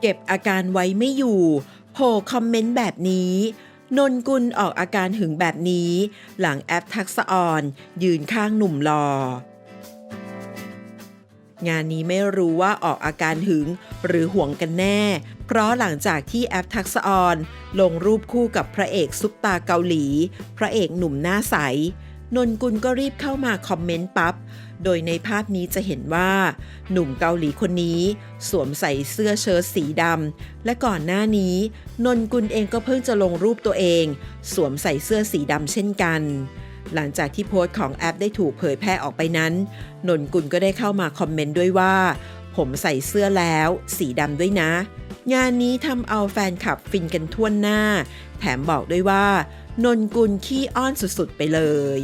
เก็บอาการไว้ไม่อยู่โผล่คอมเมนต์แบบนี้ นนกุลออกอาการหึงแบบนี้ หลังแอปทักษออน ยืนข้างหนุ่มรองานนี้ไม่รู้ว่าออกอาการหึงหรือห่วงกันแน่ เพราะหลังจากที่แอปทักษออน ลงรูปคู่กับพระเอกซุปตาเกาหลี พระเอกหนุ่มหน้าใส นนกุลก็รีบเข้ามาคอมเมนต์ปั๊บ โดยในภาพนี้จะเห็นว่า หนุ่มเกาหลีคนนี้ สวมใส่เสื้อเชิ้ตสีดำ และก่อนหน้านี้ นนกุลเองก็เพิ่งจะลงรูปตัวเอง สวมใส่เสื้อสีดำเช่นกัน หลังจากที่โพสต์ของแอปได้ถูกเผยแพร่ออกไปนั้น นนกุลก็ได้เข้ามาคอมเมนต์ด้วยว่า ผมใส่เสื้อแล้ว สีดำด้วยนะ งานนี้ทำเอาแฟนคลับฟินกันทั่วหน้า แถมบอกด้วยว่านนกุลขี้อ้อนสุดๆไปเลย